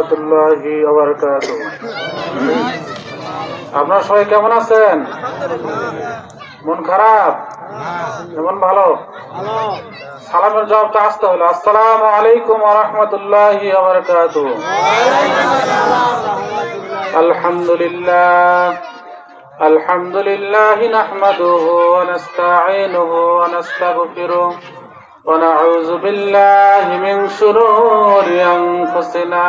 রহমতুল্লাহি আপনার সবাই কেমন আছেন মন খারাপ কেমন ভালো সালামের জবাবটা আসতে হলো আসসালামু আলাইকুম রহমতুল্লাহি আলহামদুলিল্লাহ الحمد لله نحمده ونستعينه ونستغفره ونعوذ بالله من شرور أنفسنا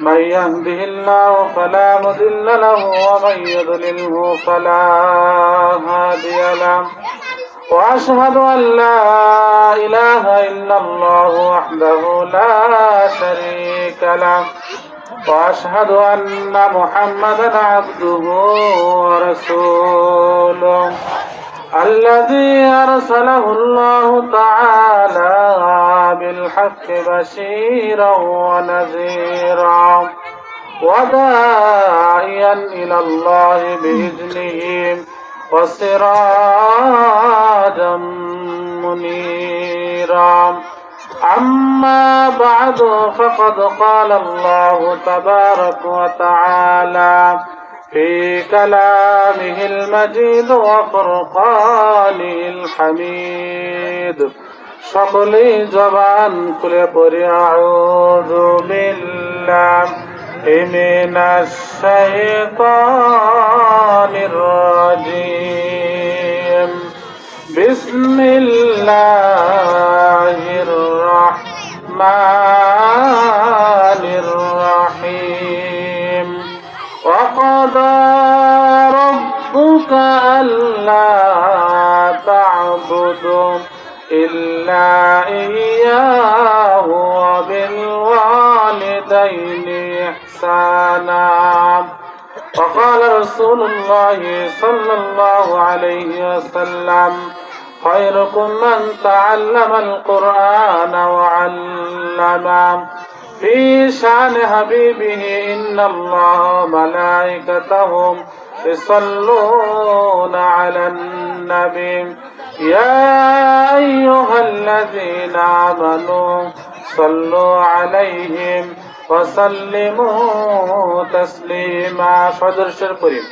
من يهده الله فلا مضل له ومن يضلله فلا هادي له وأشهد أن لا إله إلا الله وحده لا شريك له وأشهد أن محمدا عبده ورسوله الذي أرسله الله تعالى بالحق بشيرا ونذيرا وداعيا إلى الله بإذنه وسراجا منيرا. أما بعد فقد قال الله تبارك وتعالى في كلامه المجيد وفرقانه الحميد সকলে জবান খুলে পড়ি আউযু বিল্লাহি মিনাশ শাইতানির রাজিম বিসমিল্লাহির تعبدوا إلا إياه وبالوالدين إحسانا. وقال رسول الله صلى الله عليه وسلم خيركم من تعلم القرآن وعلمه. في شأن حبيبه إن الله ملائكتهم يصلون على النبي. يا أيها الذين آمنوا صلوا عليهم وسلموا تسليما. صدر الشرقين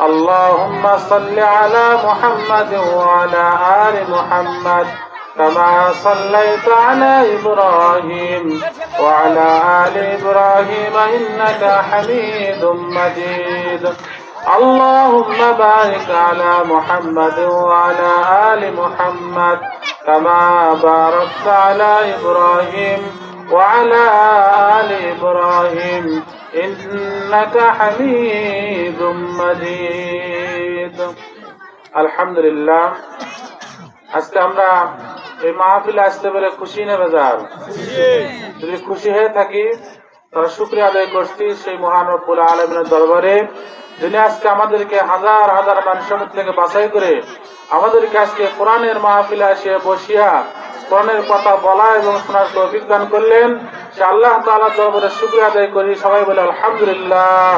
اللهم صل على محمد وعلى آل محمد كما صليت على إبراهيم وعلى آل إبراهيم إنك حميد مجيد. اللهم بارك على محمد وعلى آل محمد كما باركت على إبراهيم وعلى آل إبراهيم إنك حميد مجيد الحمد لله আজকে আমরা এই মাহফিলে আসতে পেরে খুশি নেবে যার যদি খুশি হয়ে থাকি তারা শুক্রিয়া আদায় করছি সেই মহান রব্বুল আলমিনের দরবারে যিনি আজকে আমাদেরকে হাজার হাজার মানুষের থেকে বাছাই করে আমাদেরকে আজকে কোরআনের মাহফিলে এসে বসিয়া কোরআনের কথা বলা এবং শোনার দান করলেন। সে আল্লাহ তাআলা দরবারে শুকরিয়া আদায় করি। সবাই বলে আলহামদুলিল্লাহ।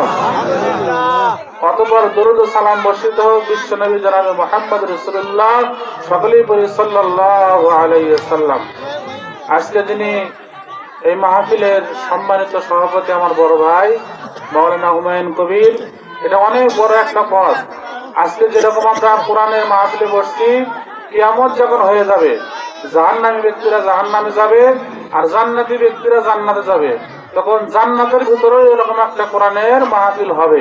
অতপর দরুদ সালাম বর্ষিত হোক। বিশ্ব নবী জনাবে মোহাম্মদ রসুল্লাহ সকলেই বলি সাল্লাল্লাহু আলাইহি আজকে যিনি এই মাহফিলের সম্মানিত সভাপতি আমার বড় ভাই মৌলানা হুমায়ুন কবির এটা অনেক বড় একটা পথ। আজকে যেরকম আমরা কোরআনের মাহফিলে বসছি, কিয়ামত যখন হয়ে যাবে, জাহান্নামী ব্যক্তিরা জাহান্নামে যাবে আর জান্নাতি ব্যক্তিরা জান্নাতে যাবে। তখন জান্নাতের ভিতরেও এরকম একটা কোরআনের মাহফিল হবে।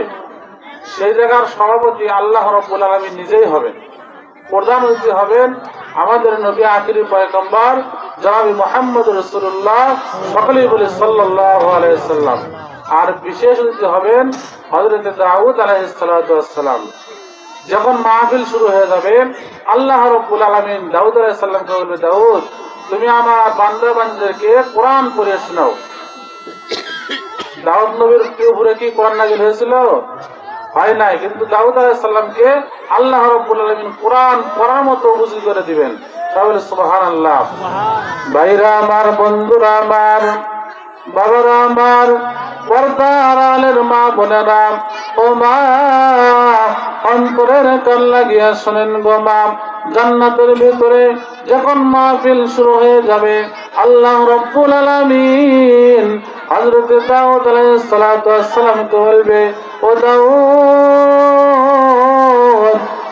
সেই জায়গার সভাপতি আল্লাহ রব্বুল আলমী নিজেই হবেন। প্রধান অতিথি হবেন আমাদের নবী আখিরি পয়গম্বর জনাবি মোহাম্মদ রসুল্লাহ সকলেই বলে সাল্লাহ আলাইসাল্লাম আর বিশেষ অতিথি হবেন হজরত দাউদ আলাইসাল্লাম যখন মাহফিল শুরু হয়ে যাবে, আল্লাহ রব্বুল আলমিন দাউদ আলাইসাল্লামকে বলবে, দাউদ, তুমি আমার বান্দা বান্ধবদেরকে কোরআন পড়ে শোনাও। দাউদ নবীর উপরে কি কোরআন নাজিল হয়েছিল? হয় নাই, কিন্তু দাউদ আলাইসাল্লামকে আল্লাহ রব্বুল আলমিন কোরআন পড়ার মতো বুঝি করে দিবেন। তাহলে সুবাহান আল্লাহ ভাইরা আমার, বন্ধুরা আমার বাবারা আমার পর্দা আড়ালের মা বোনেরা, ও মা, অন্তরের কান লাগিয়া শোনেন গো মা, জান্নাতের ভিতরে যখন মাহফিল শুরু হয়ে যাবে, আল্লাহ রব্বুল আলামিন হজরত দাউদ আলাইহিস সালাতু ওয়াস আলাইসালামকে বলবে, ও দাউদ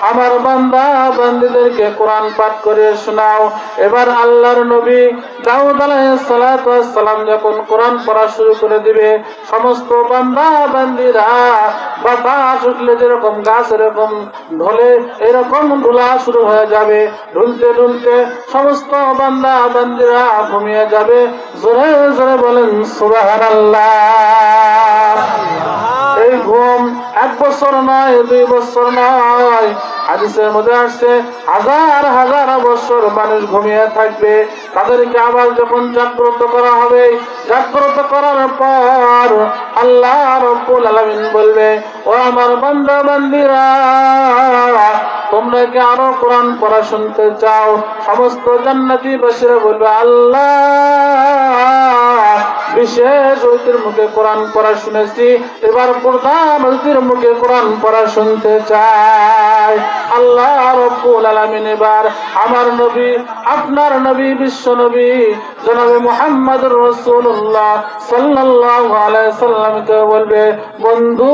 আমার বান্দা, বান্দিদেরকে কোরআন পাঠ করে শোনাও। এবার আল্লাহর নবী দাউদ আলাইসালাম যখন কোরআন পড়া শুরু করে দিবে, সমস্ত বান্দা, বান্দিরা বাতাস উঠলে যেরকম গাছ, এরকম ঢলে, এরকম ঢোলা শুরু হয়ে যাবে। ঢুলতে ঢুলতে সমস্ত বান্দা, বান্দিরা ঘুমিয়ে যাবে। জোরে জোরে বলেন সুবাহ এই ঘুম এক বছর নয় দুই বছর নয় হাদিসের মধ্যে আসছে, হাজার হাজার বছর মানুষ ঘুমিয়ে থাকবে। তাদেরকে আবার যখন জাগ্রত করা হবে, জাগ্রত করার পর আল্লাহ রব্বুল আলামিন বলবে, ও আমার বান্দা, বান্দিরা, তোমরা কি আরও কোরআন পড়া শুনতে চাও? সমস্ত জান্নাতি বাসীরা বলবে, আল্লাহ, বিশেষ অতির মুখে কোরআন পড়া শুনেছি। এবার প্রধান অতির মুখে কোরআন পড়া শুনতে চাই। আল্লাহ রব্বুল আলামিন এবার আমার নবী, আপনার নবী, বিশ্ব নবী, জনাবে মোহাম্মদ রসুল্লাহ সাল্লাল্লাহু আলাইহি সাল্লামকে বলবে, বন্ধু,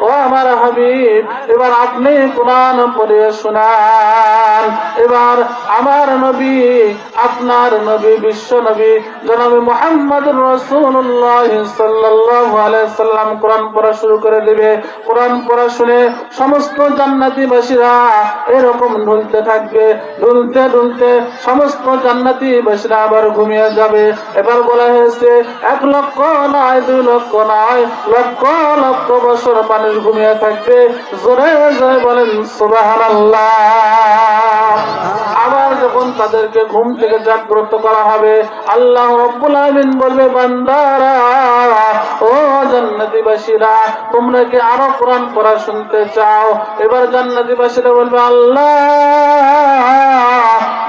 ও আমার হাবিব, এবার আপনি কোরআন পড়ে শোনান। এবার আমার নবী, আপনার নবী, বিশ্ব নবী, জনাবে মোহাম্মদ রসুল্লাহ সাল্লাল্লাহু আলাইহি সাল্লাম কোরআন পড়া শুরু করে দিবে। কোরআন পড়া শুনে সমস্ত জান্নাতি বাসীরা এরকম ঢুলতে থাকবে। ঢুলতে ঢুলতে সমস্ত জান্নাতি বাসীরা আবার ঘুমিয়ে যাবে। এবার বলা হয়েছে, এক লক্ষ নয়, দুই লক্ষ নয়, লক্ষ লক্ষ বছর মানুষ ঘুমিয়ে থাকবে। জোরে জোরে বলেন সুবাহান আবার যখন তাদেরকে ঘুম থেকে জাগ্রত করা হবে, আল্লাহ বলবে ও জান্নাতিবাসীরা, তোমরা কি আরও কোরআন পড়া শুনতে চাও? এবার জান্নাতিবাসীরা বলবে, আল্লাহ,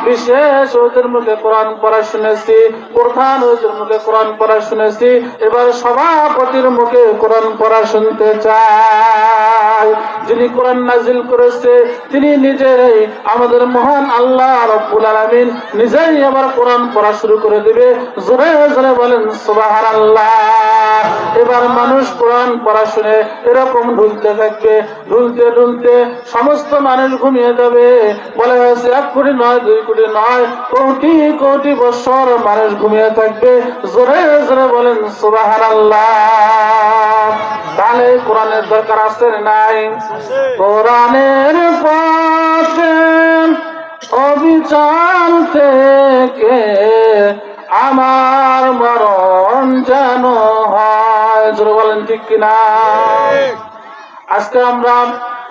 বিশেষ ওদের মুখে কোরআন পড়া শুনেছি, প্রধান ওদের মুখে কোরআন পড়া শুনেছি, এবার সভাপতির মুখে কোরআন পড়া শুনতে চাই। যিনি কোরআন নাজিল করেছে, তিনি নিজেই আমাদের মহান আল্লাহ রব্বুল আলামিন নিজেই আবার কোরআন পড়া শুরু করে দিবে। জোরে জোরে বলেন সুবাহানাল্লাহ। এবার মানুষ কোরআন পড়া শুনে এরকম ঢুলতে থাকবে ঢুলতে ঢুলতে সমস্ত মানুষ ঘুমিয়ে যাবে। বলা হয়েছে এক কোটি নয় দুই কোটি নয় কোটি কোটি বছর মানুষ ঘুমিয়ে থাকবে। জোরে জোরে বলেন সুবাহানাল্লাহ। তাহলে কোরআনের দরকার আছে নাই? কোরআনের পথে অবিচার থেকে আমার মরণ যেন হয়। বলেন ঠিক কিনা? আজকে আমরা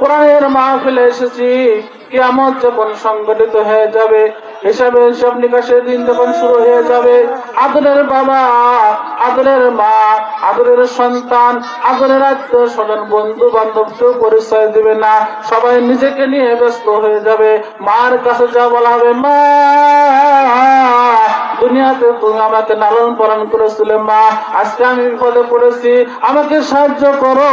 কোরআনের মাহফিলে এসেছি। কিয়ামত যখন সংগঠিত হয়ে যাবে, হিসাবে হিসাব নিকাশের দিন যখন শুরু হয়ে যাবে, আদরের বাবা, আদরের মা, আদরের সন্তান, আদরের আত্মীয় স্বজন বন্ধু বান্ধব কেউ পরিচয় দেবে না, সবাই নিজেকে নিয়ে ব্যস্ত হয়ে যাবে। মার কাছে যা বলা হবে, মা দুনিয়াতে তুমি আমাকে লালন পালন করেছিলে, মা। আজকে আমি বিপদে পড়েছি, আমাকে সাহায্য করো।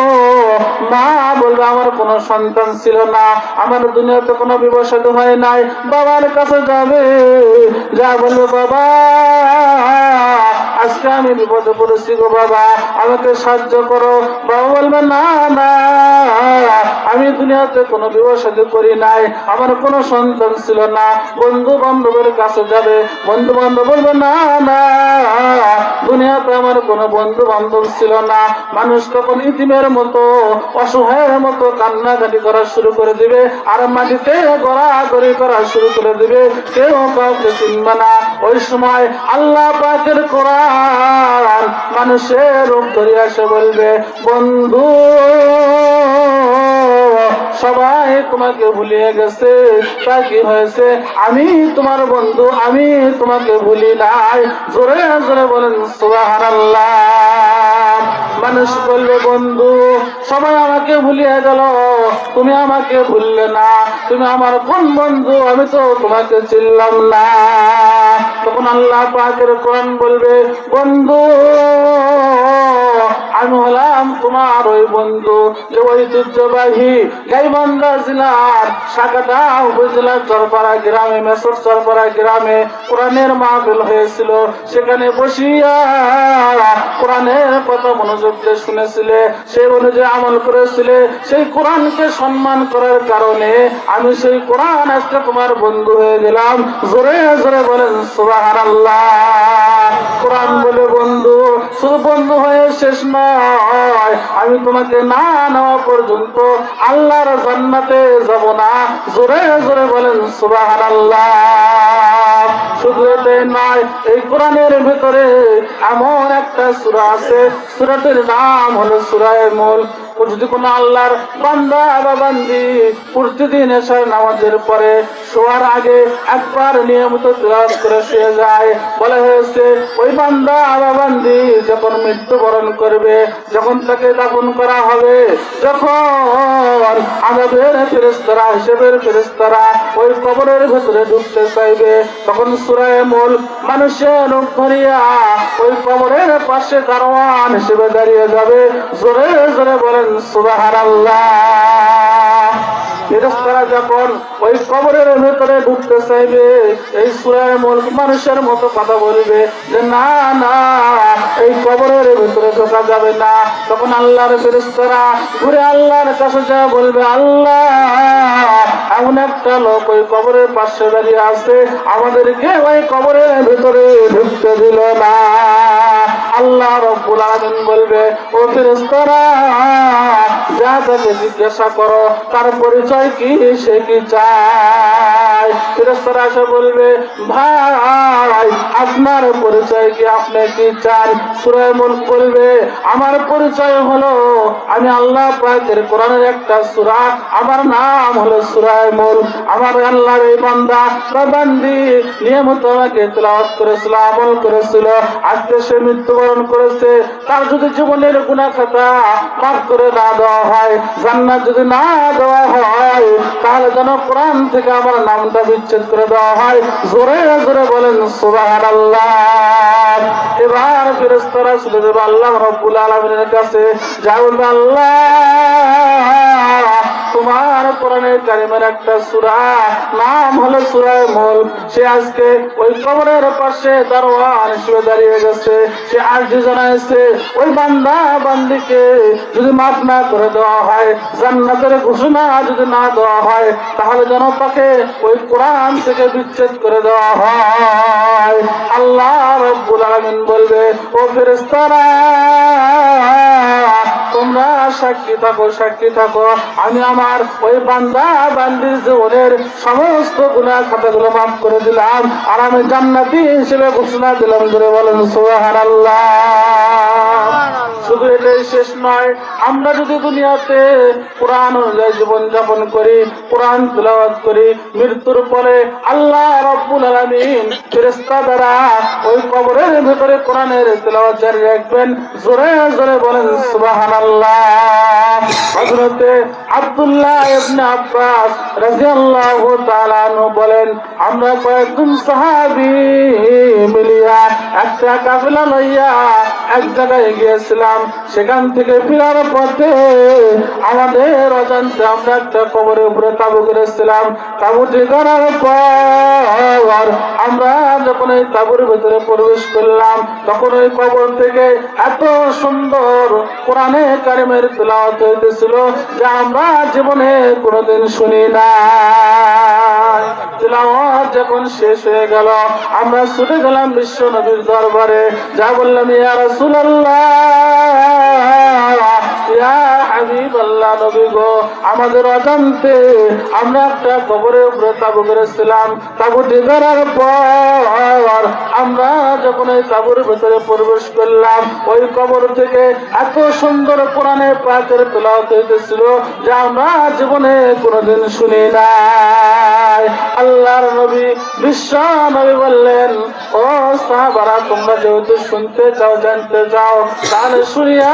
মা বলবে, আমার কোনো সন্তান ছিল না, আমার দুনিয়াতে কোনো বিবসাদ হয় নাই। বাবার কাছে যাবে, যা বলবে, বাবা, আজকে আমি বিপদে পড়েছি গো বাবা, আমাকে সাহায্য করো। বাবা বলবে, না না, আমি দুনিয়াতে কোনো বিবসাদ করি নাই, আমার কোনো সন্তান ছিল না। বন্ধু বান্ধবের কাছে যাবে বন্ধু বান্ধব বলবে, না না, দুনিয়াতে আমার কোনো বন্ধু বান্ধব ছিল না। মানুষ তখন ইতিমের মতো, অসহায়ের মতো কান্নাকাটি করা শুরু করে দিবে আর মাটিতে গড়াগড়ি করা শুরু করে দিবে। কেউ কাউকে চিনবে না। ওই সময় আল্লাহ পাকের কোরআন মানুষের রূপ ধরে আসে বলবে, বন্ধু সবাই তোমাকে ভুলিয়ে গেছে। তা কি হয়েছে? আমি তোমার বন্ধু, আমি তোমাকে ভুলি নাই। জোরে জোরে বলেন, সুবহানাল্লাহ। মানুষ বলবে, বন্ধু, সবাই আমাকে ভুলিয়ে গেল। তুমি আমাকে ভুললে না। তুমি আমার কোন বন্ধু? আমি তো তোমাকে চিনলাম না। তখন আল্লাহ পাকের কোরআন বলবে, বন্ধু, আমি হলাম তোমার তোমার ওই বন্ধু, যে ঐতিহ্যবাহী সেই অনুযায়ী আমল করেছিলে। সেই কোরআনকে সম্মান করার কারণে আমি সেই কোরআন আজকে তোমার বন্ধু হয়ে গেলাম। জোরে জোরে বলেন আল্লাহ কোরআন বলে, বন্ধু শুধু বন্ধু হয়ে শেষ নয়। আমি তোমাকে না নেওয়া পর্যন্ত আল্লাহর জান্নাতে যাব না। জোরে জোরে বলেন সুবাহান আল্লাহ শুধু নয়, এই কোরআনের ভেতরে এমন একটা সুরা আছে। সুরাটির নাম হলো সুরায় মুলক যদি কোনো আল্লাহর বান্দা বা বান্দি প্রতিদিন এসার নামাজের পরে শোয়ার আগে একবার নিয়মিত তিলাওয়াত করে শুয়ে যায়, বলা হয়েছে, ওই বান্দা বা বান্দি যখন মৃত্যুবরণ করবে, যখন তাকে দাফন করা হবে, যখন আমাদের ফেরেস্তারা হিসেবের ফেরেস্তারা ওই কবরের ভেতরে ঢুকতে চাইবে, তখন সুরায় মূল মানুষের ধরিয়া ওই কবরের পাশে দারোয়ান হিসেবে দাঁড়িয়ে যাবে। জোরে জোরে বলেন সুবাহার ফেরেস্তারা যখন ওই কবরের ভেতরে ঢুকতে চাইবে এই সুরায় মানুষের মতো কথা বলবে যে, না না, এই কবরের ভেতরে ঢোকা যাবে না। তখন আল্লাহর ফেরেস্তারা ঘুরে আল্লাহর কাছে যা বলবে, আল্লাহ, এমন একটা লোক ওই কবরের পাশে দাঁড়িয়ে আছে, আমাদেরকে ওই কবরের ভেতরে ঢুকতে দিল না। আল্লাহ রব্বুল আলামিন বলবে, ও ফেরেশতারা, যা তাকে জিজ্ঞাসা করো, তার পরিচয় কি সে কি চায়? ফেরেশতারা এসে বলবে, ভাই, আপনার পরিচয় কি আপনি কি চান? সূরা মুলক বলবে, আমার পরিচয় হলো, আমি আল্লাহ পাকের কোরআনের একটা সূরা, আমার নাম হলো সূরা মুলক আমার আল্লাহর এই বান্দা বা নিয়মিত আমাকে তেলাওয়াত করেছিল, আমল করেছিল। আজকে সে মৃত্যুবরণ করেছে। তার যদি জীবনের গুণা খাতা মাফ করে না দেওয়া হয়, জান্নাত যদি না দেওয়া হয়, তাহলে যেন কোরআন থেকে আমার নামটা বিচ্ছেদ করে দেওয়া হয়। জোরে জোরে বলেন, সুবহানাল্লাহ। এবার ফেরেশতারা চলে যাবে আল্লাহ রব্বুল আলামিনের কাছে। যা বলবে, আল্লাহ, তোমার কোরআনের কারিমের একটা সূরা, নাম হলো সূরা মুল। সে আজকে ওই কবরের পাশে দারোয়ান হিসেবে দাঁড়িয়ে গেছে। সে আরজি জানাইছে, ওই বান্দা, বান্দিকে যদি মাফ না করে দেওয়া হয়, জান্নাতের ঘোষণা যদি না দেওয়া হয়, তাহলে যেন তাকে ওই কোরআন থেকে বিচ্ছেদ করে দেওয়া হয়। আল্লাহ রব্বুল আলামিন বলবে ও ফেরেশতারা তোমরা সাক্ষী থাকো সাক্ষী থাকো। আমি আমার ওই বান্দা বান্দির জীবনের সমস্ত গুণা খাতাগুলো মাফ করে দিলাম। আর আমি জান্নাতি হিসেবে ঘোষণা দিলাম ধরে বলেন সোহান শুধু এটাই শেষ নয় আমরা যদি দুনিয়াতে কোরআন অনুযায়ী জীবন যাপন করি কোরআন তেলাওয়াত করি মৃত্যুর পরে আল্লাহ রব্বুল আলামিন ফেরেশতা দ্বারা ওই কবরের ভিতরে কোরআনের তেলাওয়াত জারি রাখবেন জোরে জোরে বলেন সুবহানাল্লাহ হযরতে আব্দুল্লাহ ইবনে আব্বাস রাদিয়াল্লাহু তাআলা বলেন, আমরা কয়েকজন সাহাবী মিলিয়া একটা কাফেলা লইয়া এক জায়গায় গিয়েছিলাম। সেখান থেকে ফেরার পথে আমাদের অজান্তে আমরা একটা কবরের উপরে তাবু করেছিলাম তাবুটি করার পর আমরা যখন এই তাবুর ভেতরে প্রবেশ করলাম, তখন ওই কবর থেকে এত সুন্দর কোরআনে কারিমের তেলাওয়াত হইতেছিল। যা আমরা জীবনে কোনোদিন শুনি না তেলাওয়াত যখন শেষ হয়ে গেল, আমরা ছুটে গেলাম বিশ্ব নবীর দরবারে, যা বললাম, ইয়া রাসূলুল্লাহ। আমাদের অজান্তে আমরা একটা কবরের উপরে তাবু করেছিলাম তাবুটি করার পর আমরা যখন এই তাবুর ভেতরে প্রবেশ করলাম, ওই কবর থেকে এত সুন্দর কোরআনে পাকের তেলাওয়াত হইতেছিল যা আমরা জীবনে কোনোদিন শুনি নাই আল্লাহর নবী, বিশ্ব নবী বললেন, ও সাহাবারা, তোমরা যেহেতু শুনতে চাও, জানতে চাও, তাহলে শুনিয়া।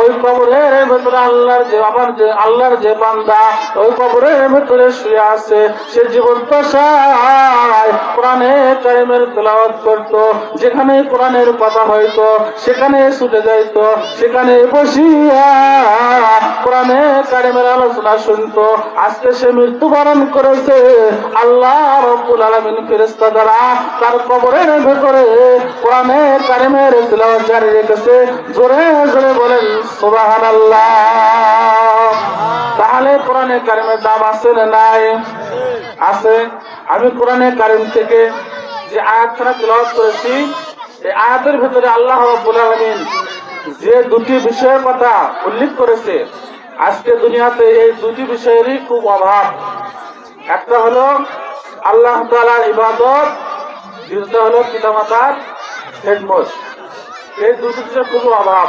ওই কবরের ভেতরে আল্লাহর যে আমার যে আল্লাহর যে বান্দা, ওই কবরের ভেতরে শুয়ে আছে। সে জীবন দশায় কোরআনে তেলাওয়াত করত, যেখানে কোরআনের কথা হয়তো সেখানে ছুটে যাইতো, সেখানে আলোচনা শুনতো। আজকে সে মৃত্যুবরণ করেছে আল্লাহ রব্বুল আলামিন ফেরেশতা দ্বারা। তার কবরের ভেতরে কোরআনে কারিমের তেলাওয়াত জারি রেখেছে। জোরে জোরে বলেন, সুবহানাল্লাহ। তাহলে কোরআনে কারিমের দাম আছে না নাই? আছে। আমি কোরআনে কারিম থেকে যে আয়াতখানা তেলাওয়াত করেছি, এই আয়াতের ভেতরে আল্লাহ রাব্বুল যে দুটি বিষয়ের কথা উল্লেখ করেছে, আজকে দুনিয়াতে এই দুটি বিষয়েরই খুব অভাব। একটা হলো আল্লাহ তাআলার ইবাদত, দ্বিতীয়টা হলো পিতামাতার খেদমত। এই দুটি বিষয়ের খুব অভাব।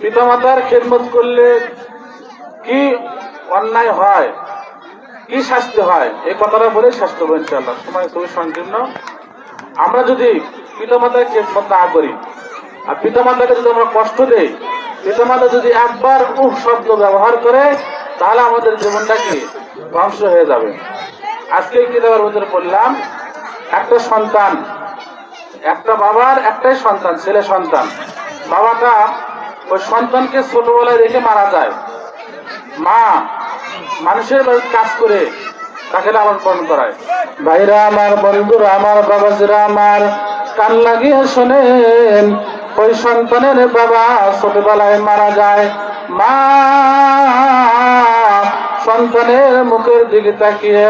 পিতামাতার খেদমত করলে কি অন্যায় হয়? কি শাস্তি হয়? এই কথাটা বলে শাস্তি হবে ইনশাআল্লাহ। সময় খুবই সংকীর্ণ। আমরা যদি পিতামাতার খেদমত না করি, আর পিতামাতাকে যদি আমরা কষ্ট দেই, পিতামাতা যদি একবার উহ শব্দ ব্যবহার করে, তাহলে আমাদের জীবনটা কি ধ্বংস হয়ে যাবে। আজকে কিতাবের ভিতরে পড়লাম, একটা সন্তান, একটা বাবার একটাই সন্তান, ছেলে সন্তান। বাবাটা ওই সন্তানকে ছোটবেলায় রেখে মারা যায়। মা মানুষের বাড়িতে কাজ করে তাকে লালন পালন করায়। ভাইরা আমার, বন্ধুরা আমার, বাবাজিরা আমার, কান লাগিয়ে শোনেন, ওই সন্তানের বাবা ছোটবেলায় মারা যায়। মা সন্তানের মুখের দিকে তাকিয়ে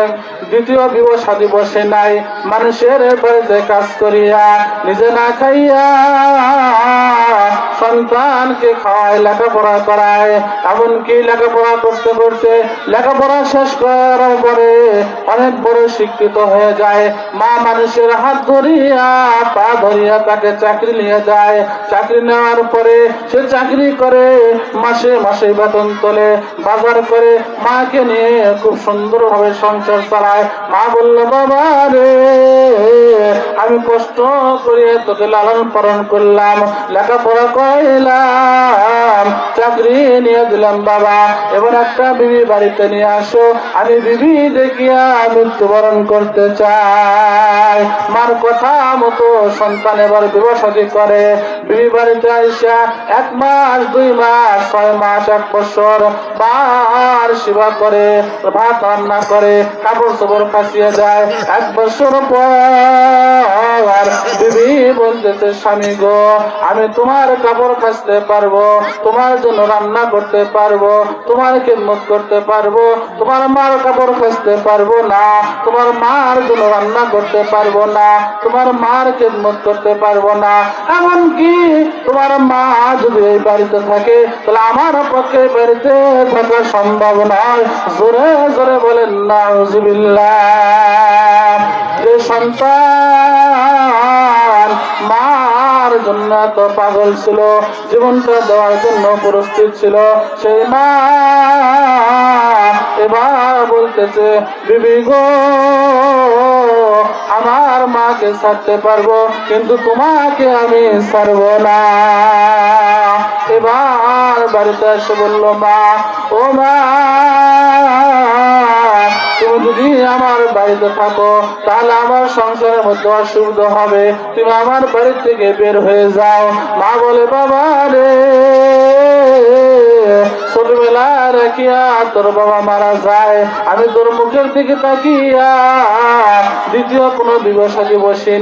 দ্বিতীয় বিবসা দিবসে নাই, মানুষের বাড়িতে কাজ করিয়া নিজে না খাইয়া সন্তানকে খাওয়ায়, লেখাপড়া করায়। এমনকি লেখাপড়া করতে করতে লেখাপড়া শেষ করার পরে অনেক বড় শিক্ষিত হয়ে যায়। মা মানুষের হাত ধরিয়া, পা ধরিয়া তাকে চাকরি নিয়ে যায়। চাকরি নেওয়ার পরে সে চাকরি করে, মাসে মাসে বেতন তোলে, বাজার করে। মাকে নিয়ে খুব সুন্দরভাবে সংসার চালায়। মা বলল বাবা রে। আমি কষ্ট করে তোকে লালন পালন করলাম। লেখাপড়া করাইলাম চাকরি নিয়ে দিলাম বাবা। এবার একটা বিবি বাড়িতে নিয়ে আসো। আমি বিবি দেখিয়া মৃত্যুবরণ করতে চাই। মার কথা মতো সন্তান এবার বিবাসী করে। বিবি বাড়িতে আইসা এক মাস, দুই মাস, ছয় মাস, এক বছর বার সেবা করে, ভাত রান্না করে, কাপড় চোপড় কাচিয়ে যায় এক বছর পর বিবি বলতেছে, স্বামী গো, আমি তোমার কাপড় কাচতে পারব, তোমার জন্য রান্না করতে পারব, তোমার খেদমত করতে পারব, তোমার মার কাপড় কাচতে পারব না, তোমার মার জন্য রান্না করতে পারব না, তোমার মার খেদমত করতে পারব না। এমনকি তোমার মা যদি এই বাড়িতে থাকে, তাহলে আমার পক্ষে বাড়িতে থাকা সম্ভব নয়। জোরে জোরে বলেন না সন্তান। মার জন্য এত পাগল ছিল, জীবনটা দেওয়ার জন্য প্রস্তুত ছিল। সেই মা এবার বলতেছে, বিবি গো, আমার মাকে ছাড়তে পারব, কিন্তু তোমাকে আমি ছাড়বো না। এবার বাড়িতে এসে বলল, মা, ও মা যদি আমার বাড়িতে থাকো, তাহলে আমার সংসারের মধ্যে অসুবিধা হবে। তুমি আমার বাড়ি থেকে বের হয়ে যাও। মা বলে, বাবা রে। ছোটবেলা রাখিয়া তোর বাবা মারা যায়। আমি তোর মুখের কোনো দিবসাদি বসে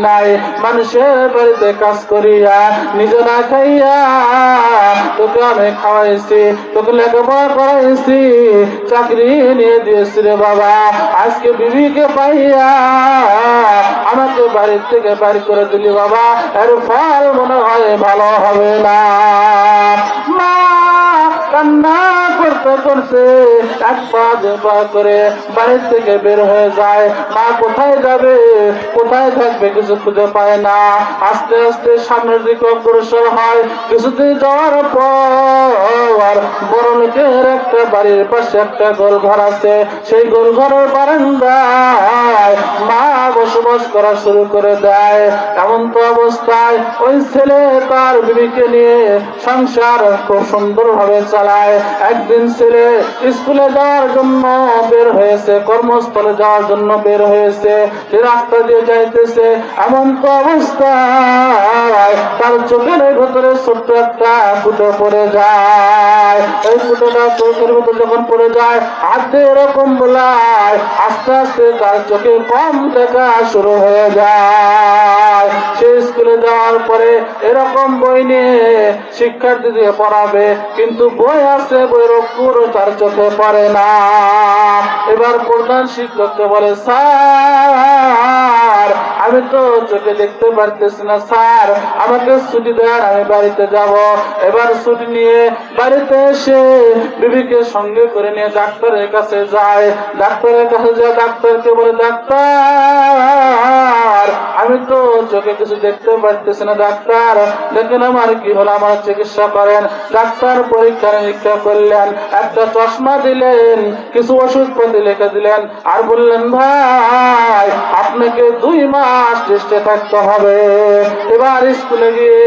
মানুষের বাড়িতে কাজ করিয়া নিজে না খাইয়া তোকে আমি খাওয়াইছি, তোকে লেখাপড়া করাইছি, চাকরি নিয়ে দিয়েছি রে বাবা। আজকে বিবিকে পাইয়া আমাকে বাড়ির থেকে বাড়ি করে দিলি বাবা। এর ফল মনে হয় ভালো হবে না। মা Allah. এক পা করে বাড়ির থেকে বের হয়ে যায়। মা কোথায় যাবে? কোথায় থাকবে? কিছু খুঁজে পায় না। আস্তে আস্তে সামনের দিকে অগ্রসর হয়। কিছুদিন যাওয়ার পর বড় লোকের একটা বাড়ির পাশে একটা গোল ঘর আছে। সেই গোল ঘরের বারান্দায় মা বসবাস করা শুরু করে দেয়। এমন তো অবস্থায় ওই ছেলে তার বিবিকে নিয়ে সংসার খুব সুন্দরভাবে চালায়। একদিন ছেলে স্কুলে যাওয়ার জন্য বের হয়েছে, কর্মস্থলে যাওয়ার জন্য বের হয়েছে, সে রাস্তা দিয়ে যাইতেছে, এমন তো অবস্থায় তার চোখের ভেতরে ছোট্ট একটা ফুটো পড়ে যায়। ওই ফুটোটা চোখের ভেতরে যখন পড়ে যায়, হাতে এরকম বলায়, আস্তে আস্তে তার চোখে কম দেখা শুরু হয়ে যায়। সে স্কুলে যাওয়ার পরে এরকম বই নিয়ে শিক্ষার্থী দিয়ে পড়াবে, কিন্তু বই আছে বইয়ের পুরো তার চোখে পড়ে না। এবার প্রধান শিক্ষককে বলে, স্যার, আমি তো চোখে দেখতে পারতেছি না, স্যার। আমাকে ছুটি দেন, আমি বাড়িতে যাব। এবার ছুটি নিয়ে বাড়িতে এসে বিবিকে সঙ্গে করে নিয়ে ডাক্তারের কাছে যায়। ডাক্তারের কাছে যায়, ডাক্তারকে বলে, ডাক্তার আমি তো চোখে কিছু দেখতে পারতেছি না, ডাক্তার। দেখেন আমার কি হলো, আমার চিকিৎসা করেন। ডাক্তার পরীক্ষা নিরীক্ষা করলেন, একটা চশমা দিলেন, কিছু ওষুধপত্র লিখে দিলেন, আর বললেন, ভাই, আপনাকে দুই মাস টেস্টে থাকতে হবে। এবার স্কুলে গিয়ে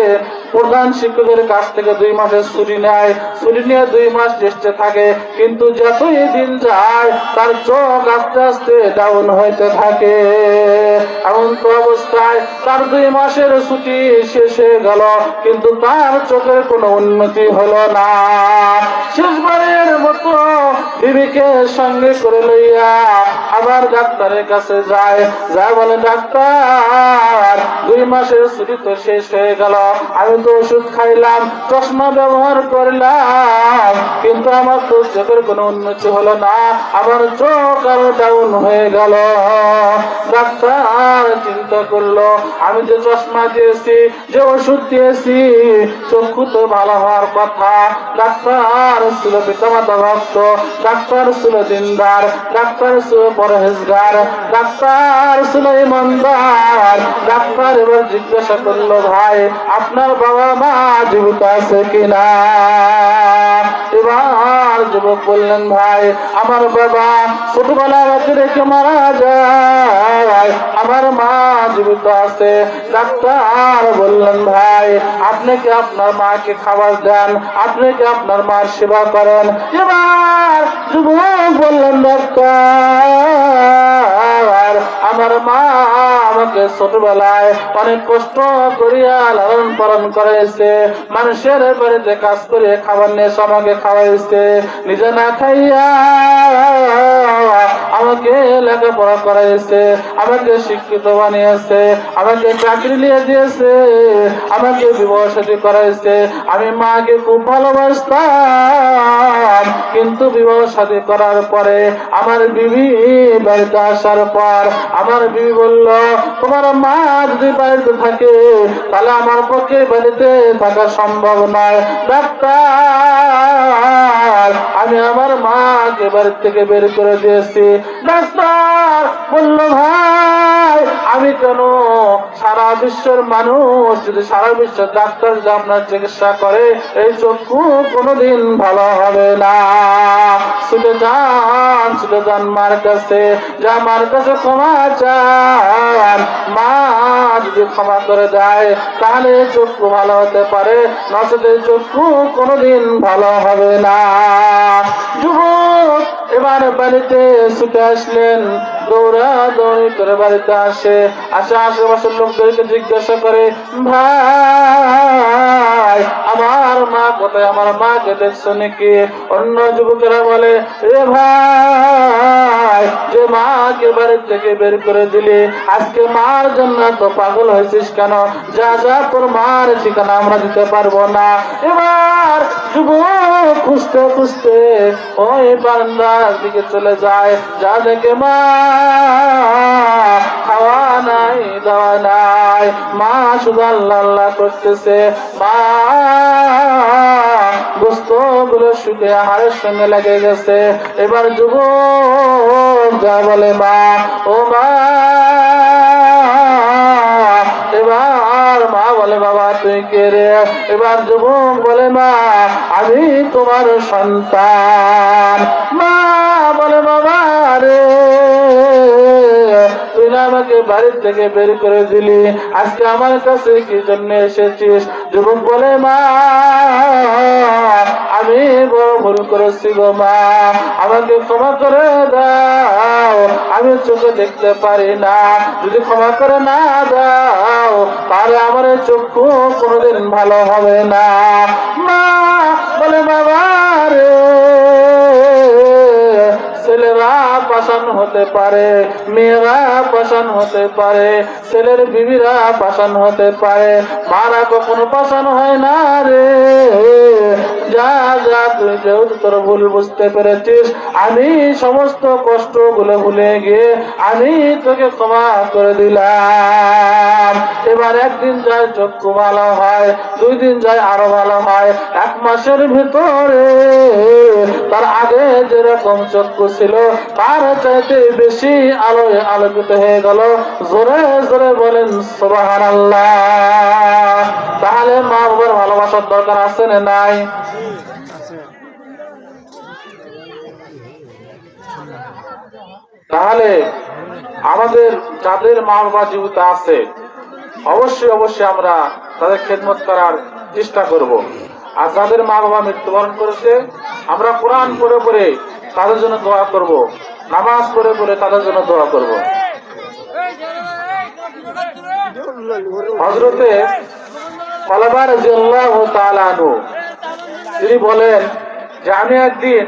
প্রধান শিক্ষকের কাছ থেকে দুই মাসের ছুটি নেয়। ছুটি নিয়ে দুই মাস টেস্টে থাকে। কিন্তু যতই দিন যায়, তার চোখ আস্তে আস্তে ডাউন হইতে থাকে। এমন তো অবস্থায় তার দুই মাসের ছুটি শেষ হয়ে গেল, কিন্তু তার চোখের কোনো উন্নতি হলো না। শেষবারের মতো বিবিকে সঙ্গে করে লইয়া আবার ডাক্তারের কাছে যায়। যা বলে, ডাক্তার, দুই মাসের ছুটি তো শেষ হয়ে গেল। আমি তো ওষুধ খাইলাম, চশমা ব্যবহার করলাম, কিন্তু আমার তো চোখের কোনো উন্নতি হলো না। আমার চোখ আরও ডাউন হয়ে গেল। ডাক্তার চিন্তা করল, আমি যে চশমা দিয়েছি, যে ওষুধ দিয়েছি, চক্ষু তো ভালো হওয়ার কথা। ডাক্তার ছিল পিতামাতা ভক্ত, ডাক্তার ছিল দিনদার ডাক্তার ছিল পরহেজগার ডাক্তার ছিল ইমানদার ডাক্তার এবার জিজ্ঞাসা করল, ভাই, আপনার মা জীবিত আছে কিনা? এবার যুবক বললেন, ভাই, আমার বাবা ছোটবেলা আমাকে রেখে মারা যায়। আমার মা জীবিত আছে। ডাক্তার বললেন, ভাই, আপনি কি আপনার মাকে খাবার দেন? আপনি কি আপনার মার সেবা করেন? এবার যুবক বললেন, ডাক্তার আমার মা আমাকে ছোটবেলায় অনেক কষ্ট করিয়া লালন পালন করাইছে। মানুষের বাড়িতে কাজ করে খাবার নিয়ে আমাকে খাওয়াইছে। নিজে না খাইয়া আমাকে লেখাপড়া করাইছে, আমাকে শিক্ষিত বানিয়েছে, আমাকে চাকরি নিয়ে দিয়েছে, আমাকে বিবাহ করাইছে। আমি মাকে খুব ভালোবাসতাম, কিন্তু বিবাহ সাথী করার পরে আমার বিবি বাড়িতে আসার পর আমার বিবি বলল, তোমার মা যদি বাড়িতে থাকে, তাহলে আমার পক্ষে বাড়িতে থাকা সম্ভব নয়। ডাক্তার আমি আমার মাকে বাড়ি থেকে বের করে দিয়েছি। ডাক্তার বলল, ভাই, আমি কেন সারা বিশ্বের মানুষ, যদি সারা বিশ্বের ডাক্তার যদি আপনার চিকিৎসা করে, এই চক্ষু কোনোদিন ভালো হবে না। ছুটে যান ছুটে যান মার কাছে। যা মার কাছে ক্ষমা চান। মা যদি ক্ষমা করে দেয়, তাহলে চক্ষু ভালো হতে পারে নচেত চক্ষু কোনোদিন ভালো হবে না। বাড়িতে আসলেন। বাড়িতে আসে। আসে, আশেপাশের লোকদেরকে জিজ্ঞাসা করে, ভাই, আমার মা কোথায়? আমার মাকে দেখছ নাকি? অন্য যুবকেরা বলে রে ভাই, যে মাকে বাড়ি থেকে বের করে দিলি। আজকে মার জন্য তো পাগল হয়েছিস কেন? যা যা, তোর মার ঠিকানা আমরা দিতে পারব না। এবার খুঁজতে খুঁজতে ওই দিকে চলে যায়। যা দেখে মা খাওয়া নাই নাই। মা শুধু আল্লাহ করতেছে। মা শুকিয়ে হাড়ের সঙ্গে লেগে গেছে। এবার যুবক যা বলে, মা তুই কে রে? এবার যুবক বলে মা আমি তোমার সন্তান। মা বলে বাবা রে। আমাকে বাড়ির থেকে বের করে দিলি। আজকে আমার কাছে কি জন্য এসেছিস? যুবক বলে, মা, আমি বড় ভুল করেছি গো মা। আমাকে ক্ষমা করে দাও। আমি চোখে দেখতে পারি না। যদি ক্ষমা করে না দাও, তাহলে আমার চক্ষু কোনোদিন ভালো হবে না। মা বলে, বাবা রে পাশান হতে পারে, মেয়েরা পাশান হতে পারে, ছেলের বিবিরা পাশান হতে পারে। মারা কখনো পাশান হয় না রে। যা যা, তুই যেহেতু তোর ভুল বুঝতে পেরেছিস, আমি সমস্ত কষ্টগুলো ভুলে গিয়ে আমি তোকে ক্ষমা করে দিলাম। এবার একদিন যায় চক্ষু ভালো হয়, দুই দিন যায় আরও ভালো হয়, এক মাসের ভিতরে তার আগে যেরকম চক্ষু ছিল, তার চাইতে বেশি আলোয় আলোকিত হয়ে গেল। জোরে জোরে বলেন সোবাহান তাহলে মা বাবার ভালোবাসার দরকার আছে না নাই? তাহলে আমাদের যাদের মা বাবা জীবিত আছে, অবশ্যই অবশ্যই আমরা তাদের খেদমত করার চেষ্টা করব। আর যাদের মা বাবা মৃত্যুবরণ করেছে, আমরা কোরআন পড়ে পড়ে তাদের জন্য দোয়া করব। নামাজ পড়ে পড়ে তাদের জন্য দোয়া করব। হজরতে তিনি বলেন যে আমি একদিন